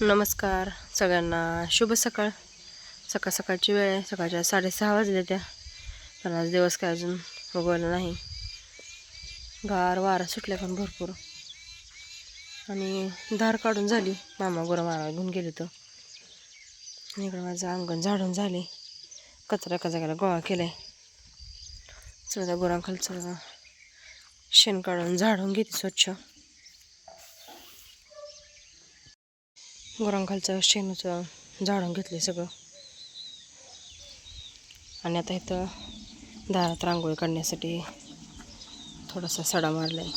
नमस्कार सगळ्यांना. शुभ सकाळ. सकाळ सकाळची वेळ आहे. सकाळच्या साडेसहा वाजल्या त्या. पण आज दिवस काय अजून उगवला नाही. गार वारा सुटल्या पण भरपूर. आणि धार काढून झाली. मामा गोरा मारा घेऊन गेले तर इकडं माझं अंगण झाडून झाले. कचरा एका जागेला गोळा केलाय. चला गुरांखाल चौदा शेण काढून झाडून घेते स्वच्छ. गोरांखालचं शेणूचं झाडून घेतले सगळं. आणि आता इथं दारात रांगोळी काढण्यासाठी थोडासा सडा मारला आहे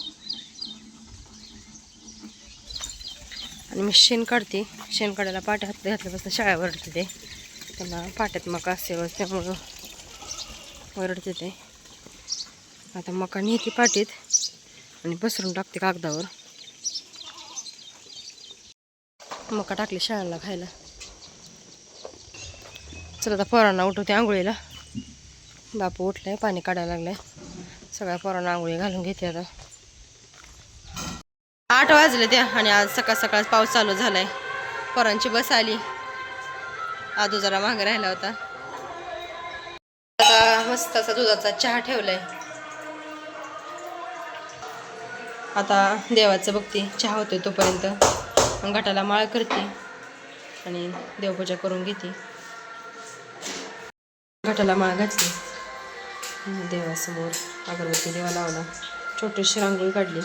आणि मी शेण काढते. शेण काढायला पाट्या हात घातल्यापासून शाळा वरडते ते. त्यांना पाट्यात मका असेल त्यामुळं वरडते ते. आता मका नेते पाटीत आणि पसरून टाकते कागदावर. मका टाकली शाळेला खायला. चला आता पोरांना उठवते आंघोळीला. बापू उठलाय पाणी काढायला लागलाय. सगळ्या पोरांना आंघोळी घालून घेते आता. आठ वाजले त्या आणि आज सकाळ सकाळ पाऊस चालू झालाय. पोरांची बस आली. आदू जरा मागे राहिला होता. आता मस्त असा दुधाचा चहा ठेवलाय. आता देवाचं बघते चहा होतोय तोपर्यंत. घाटाला माळ करते आणि देवपूजा करून घेते. घाटाला माळ घातली. देवासमोर अगरबत्ती देवा लावला. छोटीशी रांगोळी काढली.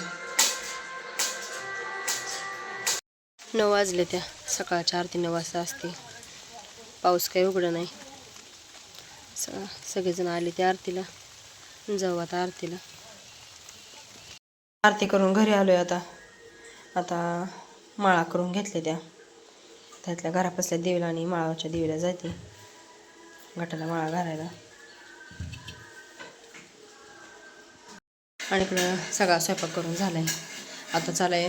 नऊ वाजले त्या. सकाळच्या आरती नऊ वाजता असते. पाऊस काही उघडं नाही. स सगळेजण आले त्या आरतीला. जाऊ आता आरतीला. आरती करून घरी आलोय आता. आता माळा करून घेतल्या त्या. त्यातल्या घरापासल्या देवीला आणि माळाच्या देवीला जाते गटाला माळा घालायला. आणि इकडं सगळा स्वयंपाक करून झालाय. आता चालाय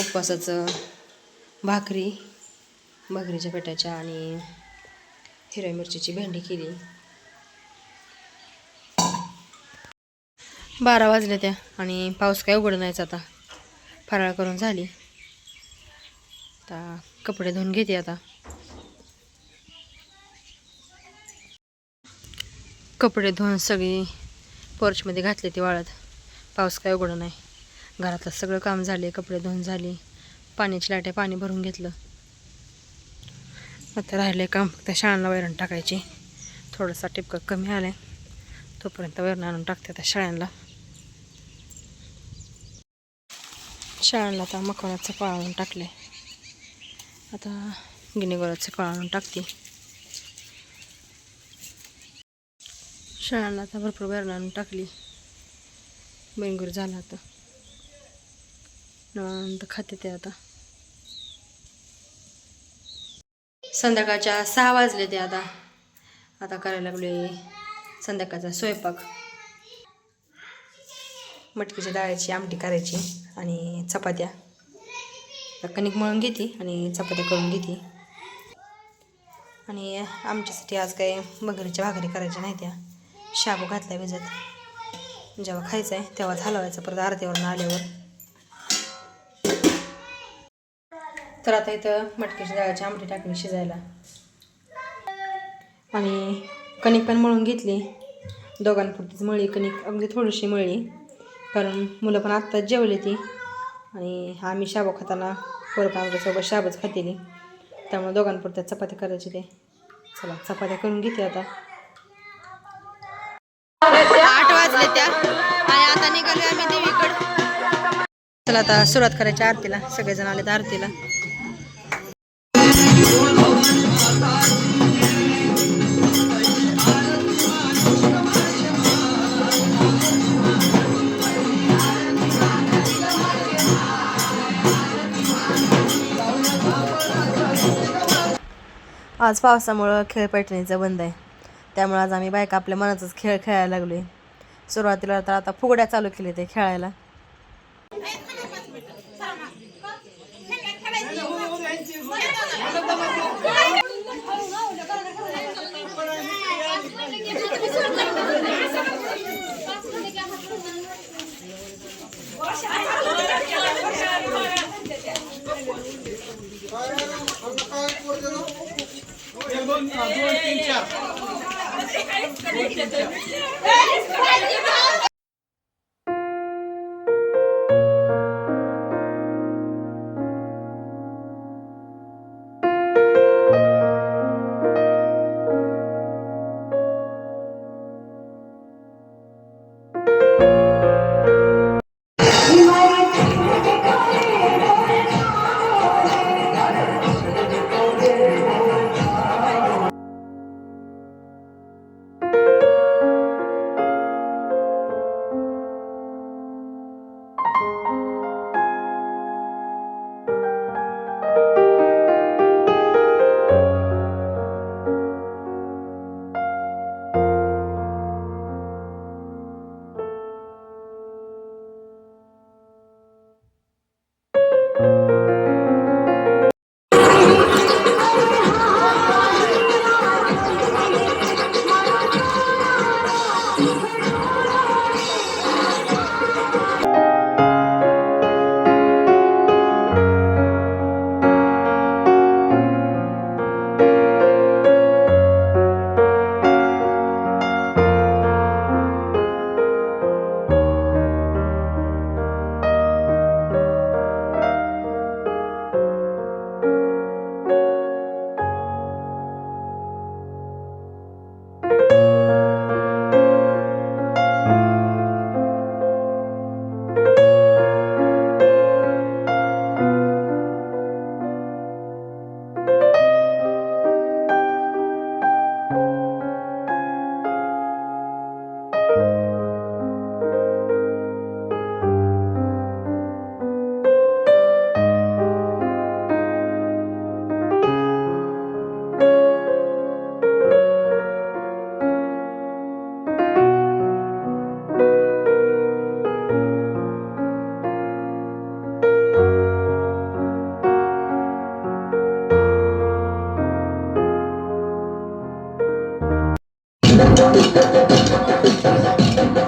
उपवासाचं भाकरी भाकरीच्या पेटाच्या आणि हिरव्या मिरचीची भेंडी केली. बारा वाजल्या त्या आणि पाऊस काय उघड नाहीच आता. फराळ करून झाली. आता कपडे धुवून घेते आता. कपडे धुवून सगळी पोर्चमध्ये घातले ते वाळत. पाऊस काय उघडं नाही. घरातलं सगळं काम झाले कपडे धुवून झाले. पाण्याची लाटे पाणी भरून घेतलं. आता राहिले काम फक्त शाळांना वैरण टाकायची. थोडंसं टिपकं कमी आलाय. तोपर्यंत वैरण आणून टाकते आता शाळांना. शाळांना आता मकवानाचं फळ आणून टाकले आता गिनीगोराचं फळ आणून टाकते. शाळांना आता भरपूर वैरण आणून टाकली. बेंगूर झाला आता. निवांत खाते ते आता. संध्याकाळच्या सहा वाजले ते आता. आता करायला लागले संध्याकाळचा स्वयंपाक. मटकीच्या डाळीची आमटी करायची आणि चपात्या. आता कणिक मळून घेते आणि चपात्या करून घेते. आणि आमच्यासाठी आज काही बगरीच्या भाकरी करायच्या नाही त्या. शाबू घातल्या भिजत. जेव्हा खायचं आहे तेव्हाच हलवायचं परत आरतीवरून आल्यावर. तर आता इथं मटक्याच्या डाळीची आमटी टाकली शिजायला. आणि कणिक पण मळून घेतली. दोघांपुरतीच मळी कणिक अगदी थोडीशी मळली कारण मुलं पण आत्ताच जेवली ती. आणि आम्ही शाबू खाताना पोरं पण आमच्यासोबत शाबूच खातेली. त्यामुळे दोघांपुरत्या चपात्या करायची ते. चला चपात्या करून घेते आता. आठ वाजले त्या. आणि आता निघालो आम्ही देवीकडं. चला आता सुरुवात करायची आरतीला. सगळेजण आले तर आरतीला. आज पावसामुळं खेळ पैठणीचं बंद आहे. त्यामुळे आज आम्ही बायका आपल्या मनाचाच खेळ खेळायला लागलोय. सुरुवातीला तर आता फुगड्या चालू केले ते खेळायला. दोन दोन तीन चार なんだ?